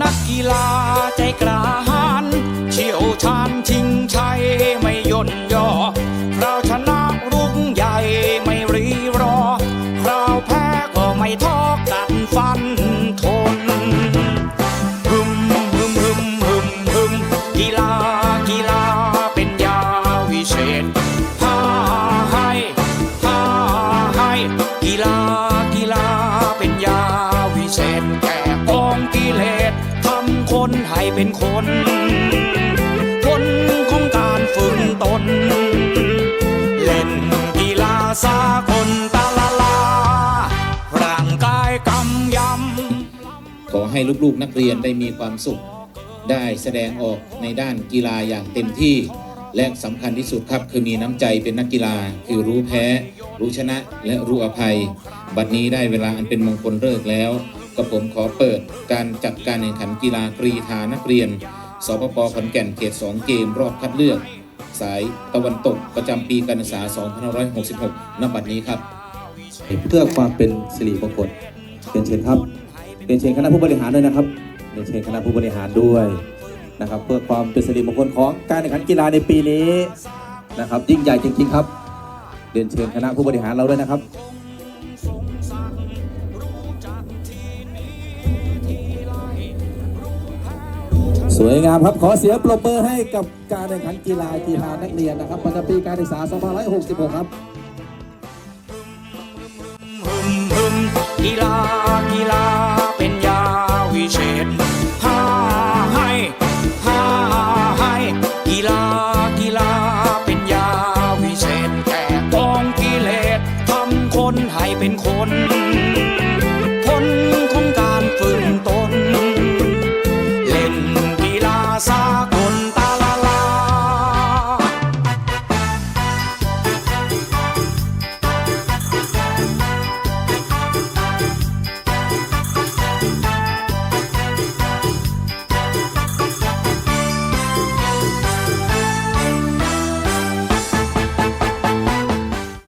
นักกีฬาใจกล้าหาญเชี่ยวชาญชิงชัยไม่ย่นย่อเราชนะรุ่งใหญ่ไม่รีรอคราวแพ้ก็ไม่ท้อกันฟันทนฮึมฮึมฮึมฮึมกีฬากีฬาเป็นยาวิเศษพาให้พาให้กีฬา คนให้เป็นคน คนของการฝึกตน เล่นกีฬาสากลตาลาลา ร่างกายกำยำ ขอให้ลูกๆนักเรียนได้มีความสุข ได้แสดงออกในด้านกีฬาอย่างเต็มที่ และสำคัญที่สุดครับคือมีน้ำใจเป็นนักกีฬาคือรู้แพ้ รู้ชนะและรู้อภัย บัดนี้ได้เวลาอันเป็นมงคลเลิกแล้ว ก็ผมขอเปิดการจัดการแข่งขันกีฬากรีธานักเรียน สปปขอนแก่นเขต 2 เกมรอบคัดเลือก สายตะวันตกประจำปีการศึกษา 2566 ณ บัดนี้ครับ เพื่อความเป็นสิริมงคลเรียนเชิญครับเรียนเชิญคณะผู้บริหารด้วยนะครับเรียนเชิญคณะผู้บริหารด้วยนะครับ เพื่อความเป็นสิริมงคลของการแข่งขันกีฬาในปีนี้นะครับ ยิ่งใหญ่จริงๆครับเรียนเชิญคณะผู้บริหารเราด้วยนะครับ วยงามครับขอเสียงปรบมือให้กับการแข่งขันกีฬากีฬานักเรียนนะครับประจำปีการศึกษา 2566 ครับกีฬากีฬาเป็นยาวิเศษพาให้พาให้กีฬากีฬาเป็นยาวิเศษแต่กองกิเลสทำคนให้เป็นคน